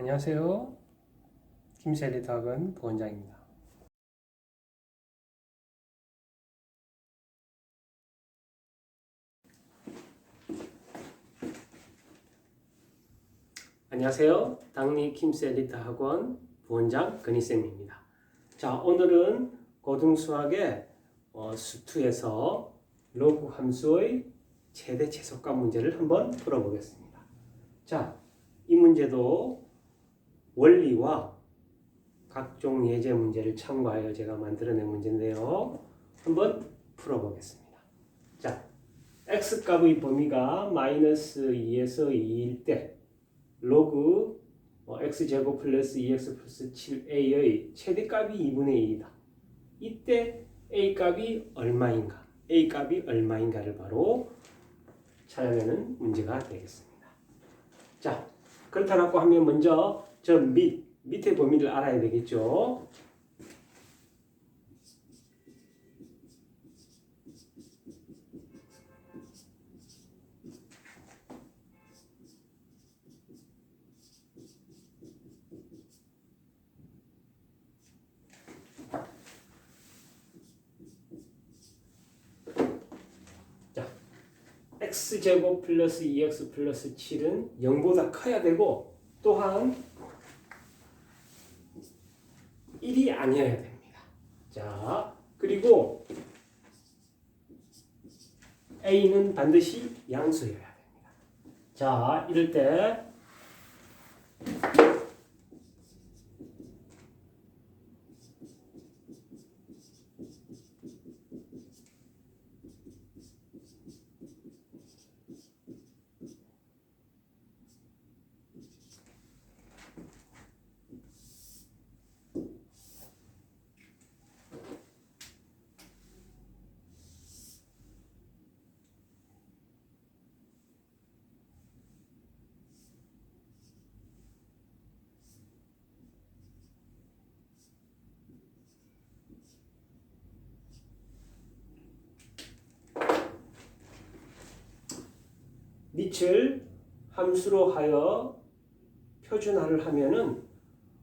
안녕하세요. 김세리 학원 부원장입니다. 안녕하세요. 당리 김셀리트 학원 부원장 근희쌤입니다. 자, 오늘은 고등수학의 어, 수투에서 로그 함수의 최대 최소값 문제를 한번 풀어보겠습니다. 자, 이 문제도 원리와 각종 예제 문제를 참고하여 제가 만들어낸 문제인데요. 한번 풀어보겠습니다. 자, x값의 범위가 마이너스 2에서 2일 때 로그 어, x제곱 플러스 2x 플러스 7a의 최대값이 2분의 1이다. 이때 a 값이 얼마인가? a 값이 얼마인가를 바로 찾아내는 문제가 되겠습니다. 자, 그렇다고 하면 먼저 저 밑, 밑에 범위를 알아야 되겠죠. x제곱 플러스 2x 플러스 7은 0보다 커야 되고 또한 1이 아니어야 됩니다. 자, 그리고 a는 반드시 양수여야 됩니다. 자, 이럴 때 밑을 함수로 하여 표준화를 하면은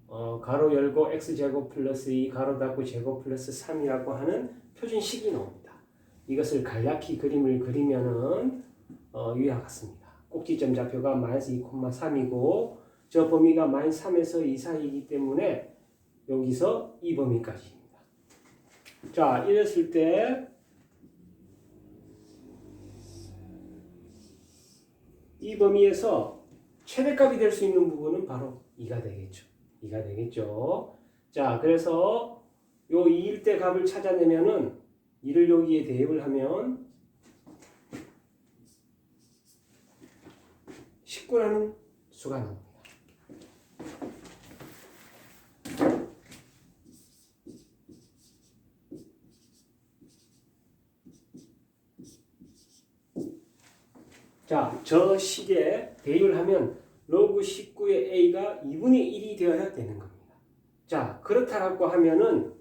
어, 가로 열고 x제곱 플러스 2 가로 닫고 제곱 플러스 3이라고 하는 표준식이 나옵니다. 이것을 간략히 그림을 그리면은 어, 위와 같습니다. 꼭지점 좌표가 마이너스 2,3이고 저 범위가 마이너스 3에서 2 사이이기 때문에 여기서 이 범위까지입니다. 자, 이랬을 때 이 범위에서 최대값이 될 수 있는 부분은 바로 2가 되겠죠. 2가 되겠죠. 자, 그래서 요 2일 때 값을 찾아내면은 2를 여기에 대입을 하면 19라는 수가 나옵니다. 자, 저 식에 대입을 하면 로그 19의 a가 2분의 1이 되어야 되는 겁니다. 자, 그렇다라고 하면은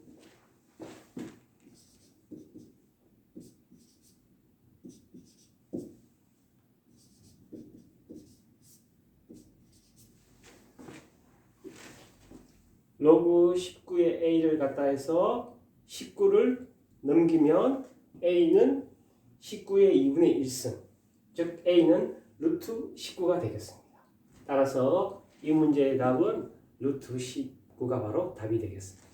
로그 19의 a를 갖다 해서 19를 넘기면 a는 19의 2분의 1승 즉 a는 루트 19가 되겠습니다. 따라서 이 문제의 답은 루트 19가 바로 답이 되겠습니다.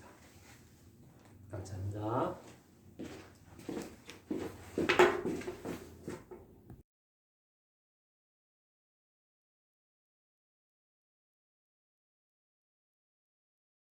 감사합니다.